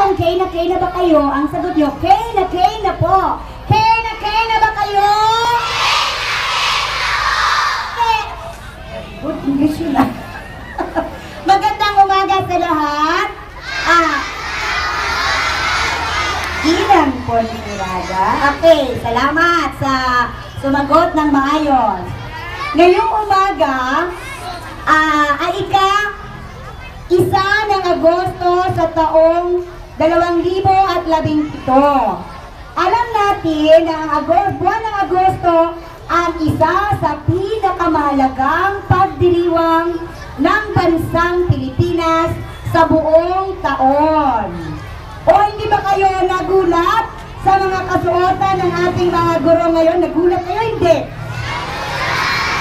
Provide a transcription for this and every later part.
kung K na K na ba kayo, ang sagot nyo, K na K na po. K na K na ba kayo? Good English yun ah. Magandang umaga sa lahat. Ah, Ilan po Niraga? Okay, salamat sa sumagot ng maayos. Ngayong umaga, ah, ay ika, isa ng Agosto sa taong 2017. Alam natin na ang Agosto, buwan ng Agosto ang isa sa pinakamahalagang pagdiriwang ng bansang Pilipinas sa buong taon. O hindi ba kayo nagulat sa mga kasuotan ng ating mga guro ngayon? Nagulat kayo? Hindi.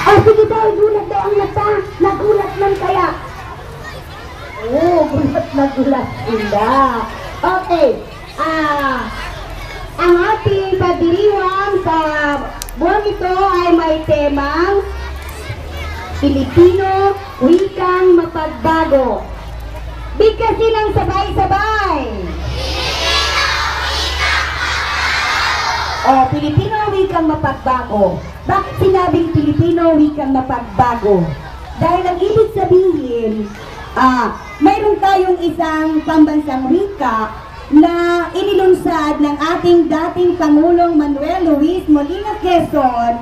O sige daw, gulat daw ang mata. Nagulat man kaya. Oo, gulat na gulat sila. Okay. Ah, ang ating pagdiriwang sa buwan ito ay may temang Pilipino, wikang mapagbago. Bigkasin ng sabay-sabay. O, Pilipino wikang mapagbago. Bakit sinabing Pilipino wikang mapagbago? Dahil ang ibig sabihin, ah, mayroon tayong isang pambansang wika na inilunsad ng ating dating Pangulong Manuel Luis Molina Quezon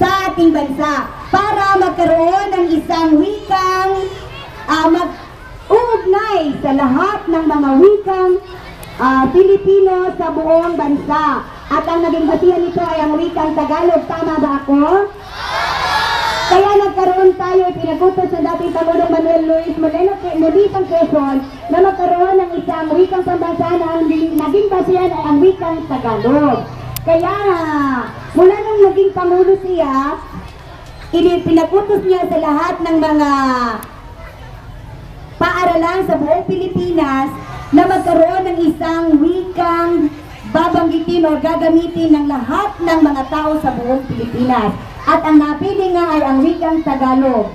sa ating bansa para magkaroon ng isang wikang ah, mag-uugnay sa lahat ng mga wikang ah, Pilipino sa buong bansa. At ang naging basihan nito ay ang wikang Tagalog. Tama ba ako? Kaya nagkaroon tayo, pinagutos sa dating Pangulong Manuel Luis Moreno Molina Quezon na magkaroon ng isang wikang pambansa na naging basihan ay ang wikang Tagalog. Kaya mula nung naging Pangulo siya, pinagutos niya sa lahat ng mga paaralan sa buong Pilipinas na magkaroon ng isang wikang babanggitin o gagamitin ng lahat ng mga tao sa buong Pilipinas. At ang napili nga ay ang wikang Tagalog.